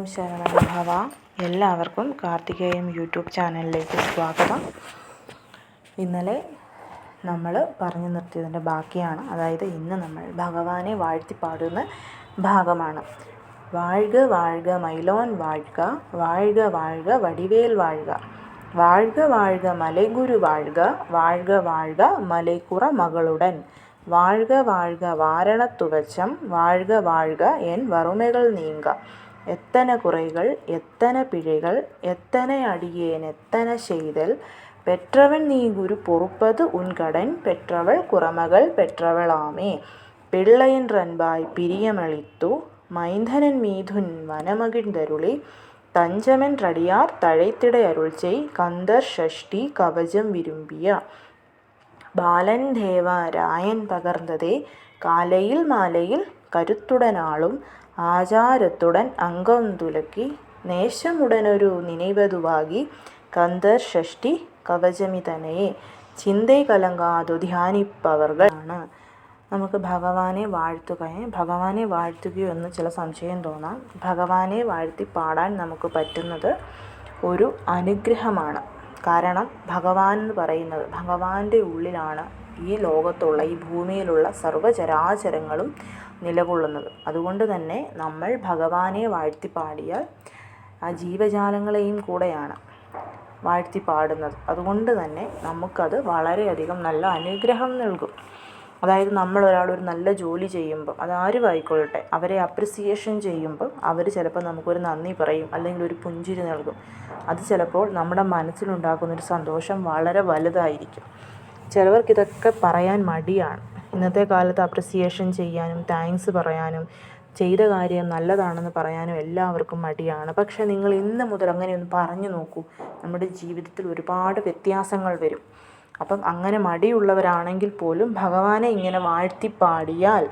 ഓം ശരണ ഭവ എല്ലാവർക്കും കാർത്തികേയം യൂട്യൂബ് ചാനലിലേക്ക് സ്വാഗതം. ഇന്നലെ നമ്മൾ പറഞ്ഞു നിർത്തിയതിന്റെ ബാക്കിയാണ്. അതായത് ഇന്ന് നമ്മൾ ഭഗവാനെ വാഴ്ത്തി പാടുന്ന ഭാഗമാണ്. വാഴ്ക വാഴ്ക മൈലോൻ വാഴ്ക വാഴ്ക വാഴ്ക വടിവേൽ വാഴ്ക. വാഴ്ക വാഴ്ക മലൈഗുരു വാഴ്ക വാഴ്ക വാഴ്ക മലൈക്കുറ മകളുടൻ. വാഴ്ക വാഴ്ക വാരണത്തുവച്ചം വാഴ്ക വാഴ്ക എൻ വറുമകൾ നീങ്ക. എത്തന குறைகள் എത്തന പിഴകൾ എത്തന അടിയേൻ എത്തന ചെയ്തൽ பெற்றவன் நீ குரு பொறுப்பது உன் கடன் பெற்றவள் குறமகள் பெற்றவளாமே பிள்ளையென்றன்பாய் பிரியமளித்து மைந்தனன் மீதுன் வனமகிழ்ந்தருளி தஞ்சமென்றடியார் தழைத்திட அருள் செய் கந்தர் ஷஷ்டி கவசம் விரும்பிய ബാലൻ ദേവ രായൻ പകർന്നതേ കാലയിൽ മാലയിൽ കരുത്തുടനാളും ആചാരത്തുടൻ അംഗം തുലക്കി നേശമുടനൊരു நினைவதுவாகி കന്ധർ ഷഷ്ടി കവചമിതനയെ ചിന്തേ കലങ്കാതു ധ്യാനിപ്പവർകളാണ് നമുക്ക് ഭഗവാനെ വാഴ്ത്തുകയെ ഭഗവാനെ വാഴ്ത്തുകയോ എന്ന് ചില സംശയം തോന്നാം. ഭഗവാനെ വാഴ്ത്തി പാടാൻ നമുക്ക് പറ്റുന്നത് ഒരു അനുഗ്രഹമാണ്. കാരണം ഭഗവാൻ എന്ന് പറയുന്നത് ഭഗവാന്റെ ഉള്ളിലാണ്. ഈ ലോകത്തുള്ള ഈ ഭൂമിയിലുള്ള സർവചരാചരങ്ങളും നിലകൊള്ളുന്നത്. അതുകൊണ്ട് തന്നെ നമ്മൾ ഭഗവാനെ വാഴ്ത്തിപ്പാടിയാൽ ആ ജീവജാലങ്ങളെയും കൂടെയാണ് വാഴ്ത്തിപ്പാടുന്നത്. അതുകൊണ്ട് തന്നെ നമുക്കത് വളരെയധികം നല്ല അനുഗ്രഹം നൽകും. അതായത് നമ്മൾ ഒരാൾ ഒരു നല്ല ജോലി ചെയ്യുമ്പം അതാരും ആയിക്കൊള്ളട്ടെ. അവരെ അപ്രിസിയേഷൻ ചെയ്യുമ്പം അവർ ചിലപ്പോൾ നമുക്കൊരു നന്ദി പറയും അല്ലെങ്കിൽ ഒരു പുഞ്ചിരി നൽകും. അത് ചിലപ്പോൾ നമ്മുടെ മനസ്സിലുണ്ടാക്കുന്നൊരു സന്തോഷം വളരെ വലുതായിരിക്കും. ചിലവർക്ക് ഇതൊക്കെ പറയാൻ മടിയാണ്. ഇന്നത്തെ കാലത്ത് അപ്രിസിയേഷൻ ചെയ്യാനും താങ്ക്സ് പറയാനും ചെയ്ത കാര്യം നല്ലതാണെന്ന് പറയാനും എല്ലാവർക്കും മടിയാണ്. പക്ഷേ നിങ്ങൾ ഇന്ന് മുതൽ അങ്ങനെ ഒന്ന് പറഞ്ഞു നോക്കൂ. നമ്മുടെ ജീവിതത്തിൽ ഒരുപാട് വ്യത്യാസങ്ങൾ വരും. അപ്പം അങ്ങനെ മടിയുള്ളവരാണെങ്കിൽ പോലും ഭഗവാനെ ഇങ്ങനെ വാഴ്ത്തിപ്പാടിയാൽ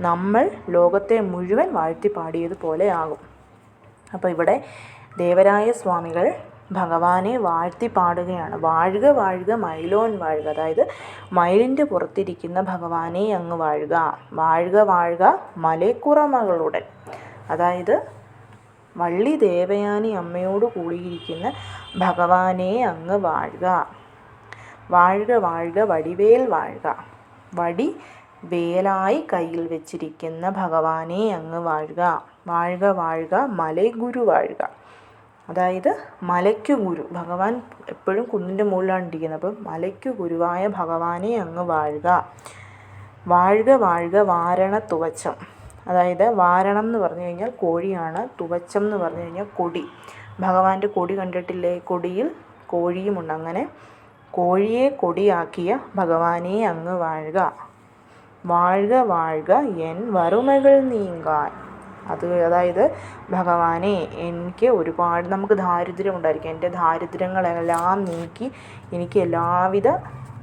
നമ്മൾ ലോകത്തെ മുഴുവൻ വാഴ്ത്തി പാടിയതുപോലെ ആകും. അപ്പോൾ ഇവിടെ ദേവരായ സ്വാമികൾ ഭഗവാനെ വാഴ്ത്തി പാടുകയാണ്. വാഴുക വാഴുക മയിലോൻ വാഴുക. അതായത് മയിലിന്റെ പുറത്തിരിക്കുന്ന ഭഗവാനെ അങ്ങ് വാഴുക. വാഴുക വാഴുക മലക്കുറമകളുടൻ അതായത് വള്ളി ദേവയാനി അമ്മയോട് കൂടിയിരിക്കുന്ന ഭഗവാനെ അങ്ങ് വാഴുക. വാഴുക വാഴുക വടിവേൽ വാഴുക. വടി വേലായി കയ്യിൽ വെച്ചിരിക്കുന്ന ഭഗവാനെ അങ്ങ് വാഴുക. വാഴുക വാഴുക മലഗുരു വാഴുക. അതായത് മലയ്ക്കു ഗുരു. ഭഗവാൻ എപ്പോഴും കുന്നിന്റെ മുകളിലാണ് ഇരിക്കുന്നത്. അപ്പം മലയ്ക്കു ഗുരുവായ ഭഗവാനെ അങ്ങ് വാഴുക. വാഴുക വാഴുക വാരണ തുവച്ചം. അതായത് വാരണം എന്ന് പറഞ്ഞു കഴിഞ്ഞാൽ കോഴിയാണ് തുവച്ചം എന്ന് പറഞ്ഞു കഴിഞ്ഞാൽ കൊടി. ഭഗവാന്റെ കൊടി കണ്ടിട്ടില്ലേ? കൊടിയിൽ കോഴിയുമുണ്ട്. അങ്ങനെ കോഴിയെ കൊടിയാക്കിയ ഭഗവാനെ അങ്ങ് വാഴുക. വാഴുക വാഴുക എൻ വറുമകൾ നീങ്ങാൻ അത് അതായത് ഭഗവാനെ എനിക്ക് ഒരുപാട് നമുക്ക് ദാരിദ്ര്യം ഉണ്ടായിരിക്കും എന്റെ ദാരിദ്ര്യങ്ങളെല്ലാം നീക്കി എനിക്ക് എല്ലാവിധ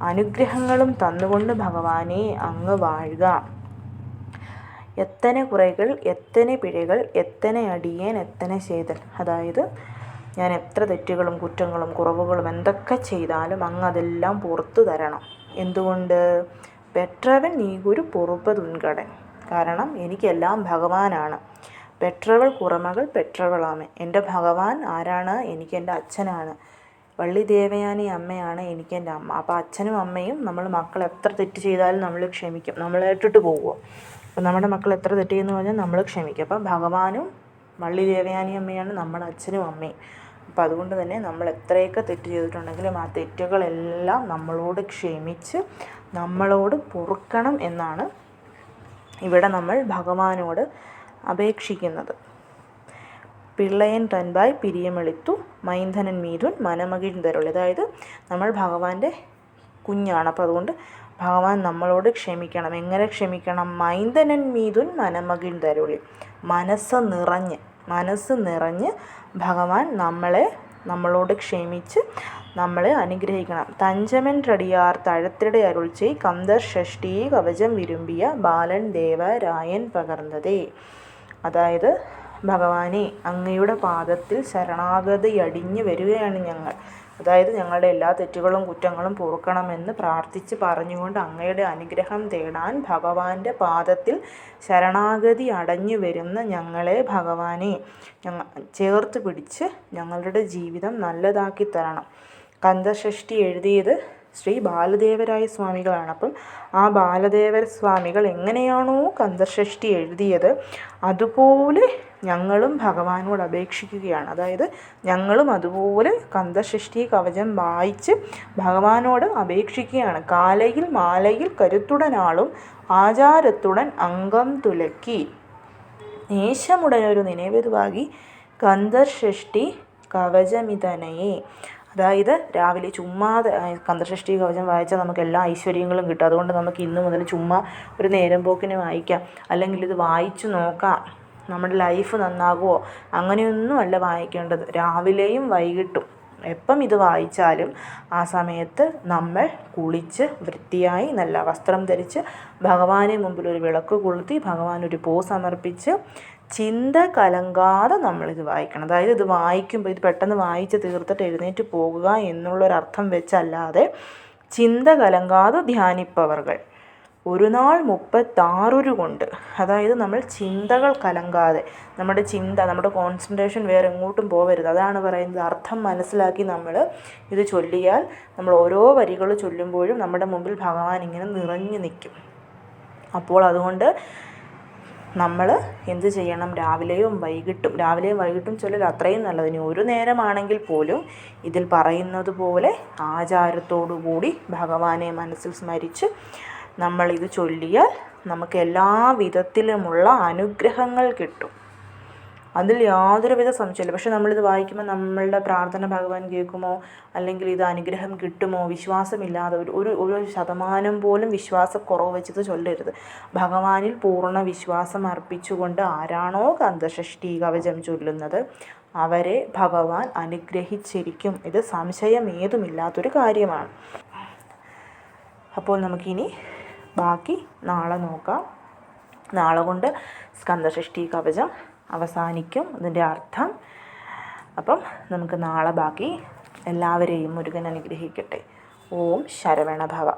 അനുഗ്രഹങ്ങളും തന്നുകൊണ്ട് ഭഗവാനെ അങ്ങ് വാഴുക. എത്തന കുറകൾ എത്തന പിഴകൾ എത്തന അടിയേൻ എത്തന ചെയ്തൽ അതായത് ഞാൻ എത്ര തെറ്റുകളും കുറ്റങ്ങളും കുറവുകളും എന്തൊക്കെ ചെയ്താലും അങ്ങ് അതെല്ലാം പുറത്തു തരണം. എന്തുകൊണ്ട്? പെട്രവൻ നീ ഗുരു പൊറുപ്പതുൻകടൻ. കാരണം എനിക്കെല്ലാം ഭഗവാനാണ്. പെട്രവൾ കുറമകൾ പെട്രവളാമേ എന്റെ ഭഗവാൻ ആരാണ്? എനിക്കെന്റെ അച്ഛനാണ്. വള്ളി ദേവയാനി അമ്മയാണ് എനിക്കെന്റെ അമ്മ. അപ്പോൾ അച്ഛനും അമ്മയും നമ്മൾ മക്കൾ എത്ര തെറ്റ് ചെയ്താലും നമ്മൾ ക്ഷമിക്കും. നമ്മൾ ഇട്ടിട്ട് പോകുമോ അപ്പോൾ നമ്മുടെ മക്കൾ എത്ര തെറ്റ് ചെയ്യുന്നു പറഞ്ഞാൽ നമ്മൾ ക്ഷമിക്കും. അപ്പം ഭഗവാനും വള്ളി ദേവയാനി അമ്മയാണ് നമ്മുടെ അച്ഛനും അമ്മയും. അപ്പോൾ അതുകൊണ്ട് തന്നെ നമ്മൾ എത്രയൊക്കെ തെറ്റ് ചെയ്തിട്ടുണ്ടെങ്കിലും ആ തെറ്റുകളെല്ലാം നമ്മളോട് ക്ഷമിച്ച് നമ്മളോട് പൊറുക്കണം എന്നാണ് ഇവിടെ നമ്മൾ ഭഗവാനോട് അപേക്ഷിക്കുന്നത്. പിള്ളയൻ തൻപായ് പിരിയമെളിത്തു മൈന്ധനൻ മീതുൻ മനമകിഴ്ന്തരുളി അതായത് നമ്മൾ ഭഗവാന്റെ കുഞ്ഞാണ്. അപ്പോൾ അതുകൊണ്ട് ഭഗവാൻ നമ്മളോട് ക്ഷമിക്കണം. എങ്ങനെ ക്ഷമിക്കണം? മൈന്ദനൻ മീതുൻ മനമകിഴ്ന്തരുളി മനസ്സ് നിറഞ്ഞ് മനസ്സ് നിറഞ്ഞ് ഭഗവാൻ നമ്മളെ നമ്മളോട് ക്ഷമിച്ച് നമ്മളെ അനുഗ്രഹിക്കണം. തഞ്ചമൻ റടിയാർ തഴത്തിടെ അരുൾ ചെയ് കന്ദർ ഷഷ്ടി കവചം വിരുമ്പിയ ബാലൻ ദേവ രായൻ പകർന്നതേ. അതായത് ഭഗവാനെ അങ്ങയുടെ പാദത്തിൽ ശരണാഗതി അടിഞ്ഞു വരികയാണ് ഞങ്ങൾ. അതായത് ഞങ്ങളുടെ എല്ലാ തെറ്റുകളും കുറ്റങ്ങളും പൊറുക്കണമെന്ന് പ്രാർത്ഥിച്ച് പറഞ്ഞുകൊണ്ട് അങ്ങയുടെ അനുഗ്രഹം തേടാൻ ഭഗവാന്റെ പാദത്തിൽ ശരണാഗതി അടഞ്ഞു വരുന്ന ഞങ്ങളെ ഭഗവാനെ ചേർത്ത് പിടിച്ച് ഞങ്ങളുടെ ജീവിതം നല്ലതാക്കി തരണം. കന്ദഷഷ്ടി എഴുതിയത് ശ്രീ ബാലദേവരായ സ്വാമികളാണ്. അപ്പം ആ ബാലദേവർ സ്വാമികൾ എങ്ങനെയാണോ കന്ദഷഷ്ടി എഴുതിയത് അതുപോലെ ഞങ്ങളും ഭഗവാനോട് അപേക്ഷിക്കുകയാണ്. അതായത് ഞങ്ങളും അതുപോലെ കന്ദഷഷ്ടി കവചം വായിച്ച് ഭഗവാനോട് അപേക്ഷിക്കുകയാണ്. കാലയിൽ മാലയിൽ കരുത്തുടനാളും ആചാരത്തുടൻ അംഗം തുലക്കി. നേശമുടനൊരു നിലവിരുവാകി കന്ദർഷഷ്ടി കവചമിതനയെ. അതായത് രാവിലെ ചുമ്മാതെ കന്ദഷഷ്ടി കവചം വായിച്ചാൽ നമുക്ക് എല്ലാ ഐശ്വര്യങ്ങളും കിട്ടും. അതുകൊണ്ട് നമുക്ക് ഇന്ന് മുതൽ ചുമ്മാ ഒരു നേരം പോക്കിന് വായിക്കാം. അല്ലെങ്കിൽ ഇത് വായിച്ചു നോക്കാം. നമ്മുടെ ലൈഫ് നന്നാകുമോ? അങ്ങനെയൊന്നുമല്ല വായിക്കേണ്ടത്. രാവിലെയും വൈകിട്ടും. എപ്പം ഇത് വായിച്ചാലും ആ സമയത്ത് നമ്മൾ കുളിച്ച് വൃത്തിയായി നല്ല വസ്ത്രം ധരിച്ച് ഭഗവാനെ മുമ്പിൽ ഒരു വിളക്ക് കൊളുത്തി ഭഗവാൻ ഒരു പൂ സമർപ്പിച്ച് ചിന്ത കലങ്കാതെ നമ്മളിത് വായിക്കണം. അതായത് ഇത് വായിക്കുമ്പോൾ ഇത് പെട്ടെന്ന് വായിച്ച് തീർത്തിട്ട് എഴുന്നേറ്റ് പോകുക എന്നുള്ളൊരർത്ഥം വെച്ചല്ലാതെ ചിന്ത കലങ്കാതെ ധ്യാനിപ്പവർകൾ ഒരു നാൾ മുപ്പത്താറൊരു കൊണ്ട് അതായത് നമ്മൾ ചിന്തകൾ കലങ്കാതെ നമ്മുടെ ചിന്ത നമ്മുടെ കോൺസെൻട്രേഷൻ വേറെ എങ്ങോട്ടും പോകരുത് അതാണ് പറയുന്നത് അർത്ഥം മനസ്സിലാക്കി നമ്മൾ ഇത് ചൊല്ലിയാൽ നമ്മൾ ഓരോ വരികൾ ചൊല്ലുമ്പോഴും നമ്മുടെ മുമ്പിൽ ഭഗവാൻ ഇങ്ങനെ നിറഞ്ഞു നിൽക്കും. അപ്പോൾ അതുകൊണ്ട് നമ്മൾ എന്ത് ചെയ്യണം? രാവിലെയും വൈകിട്ടും രാവിലെയും വൈകിട്ടും ചൊല്ലൽ അത്രയും നല്ലത്. ഇനി ഒരു നേരമാണെങ്കിൽ പോലും ഇതിൽ പറയുന്നത് പോലെ ആചാരത്തോടു കൂടി ഭഗവാനെ മനസ്സിൽ സ്മരിച്ച് നമ്മളിത് ചൊല്ലിയാൽ നമുക്ക് എല്ലാ വിധത്തിലുമുള്ള അനുഗ്രഹങ്ങൾ കിട്ടും. അതിൽ യാതൊരുവിധ സംശയമില്ല പക്ഷെ നമ്മളിത് വായിക്കുമ്പോൾ നമ്മളുടെ പ്രാർത്ഥന ഭഗവാൻ കേൾക്കുമോ? അല്ലെങ്കിൽ ഇത് അനുഗ്രഹം കിട്ടുമോ? വിശ്വാസമില്ലാതെ ഒരു ഒരു ഒരു ശതമാനം പോലും വിശ്വാസക്കുറവ് വെച്ചിട്ട് ചൊല്ലരുത്. ഭഗവാനിൽ പൂർണ വിശ്വാസം അർപ്പിച്ചുകൊണ്ട് ആരാണോ കന്ദഷഷ്ടി കവചം ചൊല്ലുന്നത് അവരെ ഭഗവാൻ അനുഗ്രഹിച്ചിരിക്കും. ഇത് സംശയം ഏതുമില്ലാത്തൊരു കാര്യമാണ്. അപ്പോൾ നമുക്കിനി ബാക്കി നാളെ നോക്കാം. നാളെ കൊണ്ട് സ്കന്ദഷഷ്ടി കവചം അവസാനിക്കും അതിന്റെ അർത്ഥം. അപ്പം നമുക്ക് നാളെ ബാക്കി എല്ലാവരെയും മുരുകൻ അനുഗ്രഹിക്കട്ടെ. ഓം ശരവണഭവ.